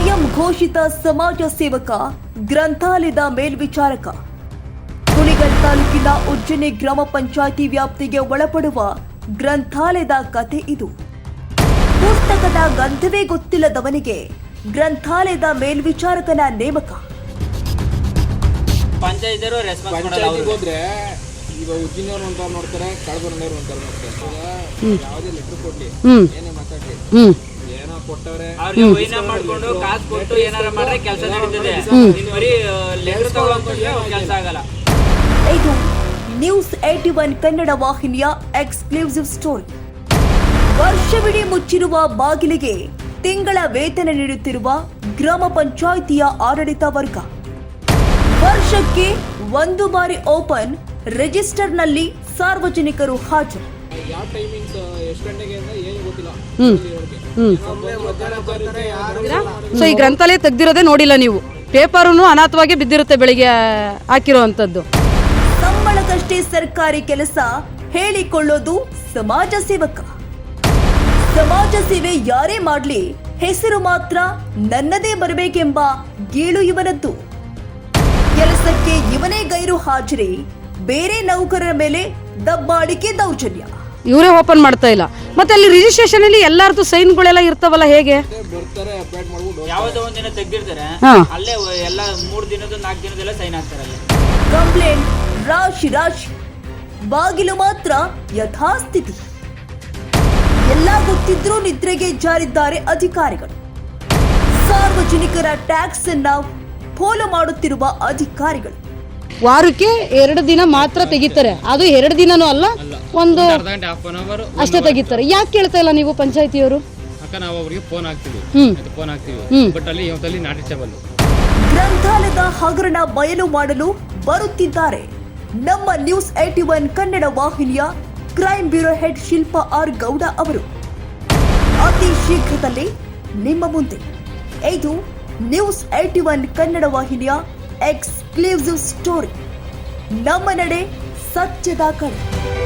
ಸ್ವಯಂ ಘೋಷಿತ ಸಮಾಜ ಸೇವಕ ಗ್ರಂಥಾಲಯದ ಮೇಲ್ವಿಚಾರಕ. ಕುಣಿಗಲ್ ತಾಲೂಕಿನ ಉಜ್ಜನೆ ಗ್ರಾಮ ಪಂಚಾಯಿತಿ ವ್ಯಾಪ್ತಿಗೆ ಒಳಪಡುವ ಗ್ರಂಥಾಲಯದ ಕತೆ ಇದು. ಪುಸ್ತಕದ ಗಂಧವೇ ಗೊತ್ತಿಲ್ಲದವನಿಗೆ ಗ್ರಂಥಾಲಯದ ಮೇಲ್ವಿಚಾರಕನ ನೇಮಕ. ಪಂಚಾಯತಿಯವರು ರೆಸ್ಪಾನ್ಸ್ ಮಾಡಲ್ಲ ಪಂಚಾಯತಿಗೆ ಅವ್ರು ಹೋದ್ರೆ ಈಗ ಉಜ್ಜಿನವ್ರು ಒಂಥರ ನೋಡ್ತಾರೆ ಕಳಬರ್ನವ್ರು ಒಂಥರ ನೋಡ್ತಾರೆ. ಈಗ ಯಾವುದೇ ಲೆಟ್ರ್ ಕೊಡ್ಲಿ. ಏನೇ ಮಾತಾಡ್ಲಿ. ಏನೋ ಕೊಟ್ಟವ್ರೆ. ಅವ್ರಿಗೆ ವೈನ ಮಾಡ್ಕೊಂಡು ಕಾಸು ಕೊಟ್ಟು ಏನಾರ ಮಾಡ್ರೆ ಕೆಲಸ ನಡೀತದೆ. ಇನ್ನು ಬರೀ ಲೆಟರ್ ತಗೊಳಕ್ಕೆ ಕೆಲಸ ಆಗಲ್ಲ. ಇದು ನ್ಯೂಸ್ ಏಟಿ ಒನ್ ಕನ್ನಡ ವಾಹಿನಿಯ ಎಕ್ಸ್ಕ್ಲೂಸಿವ್ ಸ್ಟೋರಿ. ವರ್ಷವಿಡೀ ಮುಚ್ಚಿರುವ ಬಾಗಿಲಿಗೆ ತಿಂಗಳ ವೇತನ ನೀಡುತ್ತಿರುವ ಗ್ರಾಮ ಪಂಚಾಯಿತಿಯ ಆಡಳಿತ ವರ್ಗ. ವರ್ಷಕ್ಕೆ ಒಂದು ಬಾರಿ ಓಪನ್ ರಿಜಿಸ್ಟರ್ನಲ್ಲಿ ಸಾರ್ವಜನಿಕರು ಹಾಜರು. ಯಾವ ಟೈಮಿಂಗ್ಸ್ ಎಷ್ಟು ಗಂಟೆಗೆ ಅಂತ ಏನು ಗೊತ್ತಿಲ್ಲ. ಸೊ ಈ ಗ್ರಂಥಾಲಯ ತೆಗ್ದಿರೋದೇ ನೋಡಿಲ್ಲ ನೀವು. ಪೇಪರೂ ಅನಾಥವಾಗಿ ಬಿದ್ದಿರುತ್ತೆ ಬೆಳಿಗ್ಗೆ ಹಾಕಿರೋ ಅಂಥದ್ದು ಸಂಬಳಕ್ಕಷ್ಟೇ ಸರ್ಕಾರಿ ಕೆಲಸ ಹೇಳಿಕೊಳ್ಳೋದು ಸಮಾಜ ಸೇವಕ. ಸಮಾಜ ಸೇವೆ ಯಾರೇ ಮಾಡ್ಲಿ ಹೆಸರು ಮಾತ್ರ ನನ್ನದೇ ಬರಬೇಕೆಂಬ ಗೀಳು ಇವನದ್ದು. ಕೆಲಸಕ್ಕೆ ಇವನೇ ಗೈರು ಹಾಜರಿ ಬೇರೆ ನೌಕರರ ಮೇಲೆ ದಬ್ಬಾಳಿಕೆ ದೌರ್ಜನ್ಯ. ಇವರೇ ಓಪನ್ ಮಾಡ್ತಾ ಇಲ್ಲ. ಮತ್ತೆ ಅಲ್ಲಿ ರಿಜಿಸ್ಟ್ರೇಷನ್ ಅಲ್ಲಿ ಎಲ್ಲಾರ್ದು ಸೈನ್ಗಳೆಲ್ಲ ಇರ್ತಾವಲ್ಲ ಹೇಗೆ? ಬರ್ತಾರೆ ಅಪ್ಡೇಟ್ ಮಾಡ್ಬಿಟ್ಟು ಯಾವತ್ತೋ ಒಂದ್ ತೆಗ್ದಿರ್ತಾರೆ. ಹಾ. ಅಲ್ಲೇ ಎಲ್ಲ ಮೂರ್ ದಿನದ ನಾಲ್ಕು ದಿನದೆಲ್ಲ ಸೈನ್ ಅಲ್ಲಿ. ಕಂಪ್ಲೇಂಟ್ ರಾಶಿ ರಾಶಿ. ಬಾಗಿಲು ಮಾತ್ರ ಯಥಾಸ್ಥಿತಿ. ಎಲ್ಲ ಗೊತ್ತಿದ್ರೂ ನಿದ್ರೆಗೆ ಜಾರಿದ್ದಾರೆ ಅಧಿಕಾರಿಗಳು. ಸಾರ್ವಜನಿಕರ ಟ್ಯಾಕ್ಸ್ ಅನ್ನ ಪೋಲು ಮಾಡುತ್ತಿರುವ ಅಧಿಕಾರಿಗಳು. ವಾರಕ್ಕೆ ಎರಡು ದಿನ ಮಾತ್ರ ತೆಗಿತಾರೆ. ಅದು ಎರಡು ದಿನನೂ ಅಲ್ಲ ಒಂದು ಅರ್ಧ ಗಂಟೆ ಹಾಫ್ ಅನ್ ಅವರ್ ಅಷ್ಟೇ ತೆಗಿತಾರೆ. ಯಾಕೆ ಕೇಳ್ತಾ ಇಲ್ಲ ನೀವು ಪಂಚಾಯತಿಯವರು? ಅಕ್ಕ ನಾವು ಅವರಿಗೆ ಫೋನ್ ಹಾಕ್ತೀವಿ. ಹ್ಮ್. ಫೋನ್ ಹಾಕ್ತೀವಿ. ಹ್ಮ್. ಬಟ್ ಅಲ್ಲಿ ಇವತ್ತಲ್ಲಿ ನಾಟ್ ಗ್ರಂಥಾಲಯದ ಹಗರಣ ಬಯಲು ಮಾಡಲು ಬರುತ್ತಿದ್ದಾರೆ. ನಮ್ಮ ನ್ಯೂಸ್ ಏಟಿ ಒನ್ ಕನ್ನಡ ವಾಹಿನಿಯ crime bureau head Shilpa R Gowda ಅವರು. ಅತಿ ಶೀಘ್ರದಲ್ಲೇ ನಿಮ್ಮ ಮುಂದೆ. ಇದು ನ್ಯೂಸ್ ಏಟಿ ಒನ್ ಕನ್ನಡ ವಾಹಿನಿಯ ಎಕ್ಸ್ಕ್ಲೂಸಿವ್ ಸ್ಟೋರಿ. ನಮ್ಮ ನಡೆ ಸತ್ಯದ ಕಡೆ.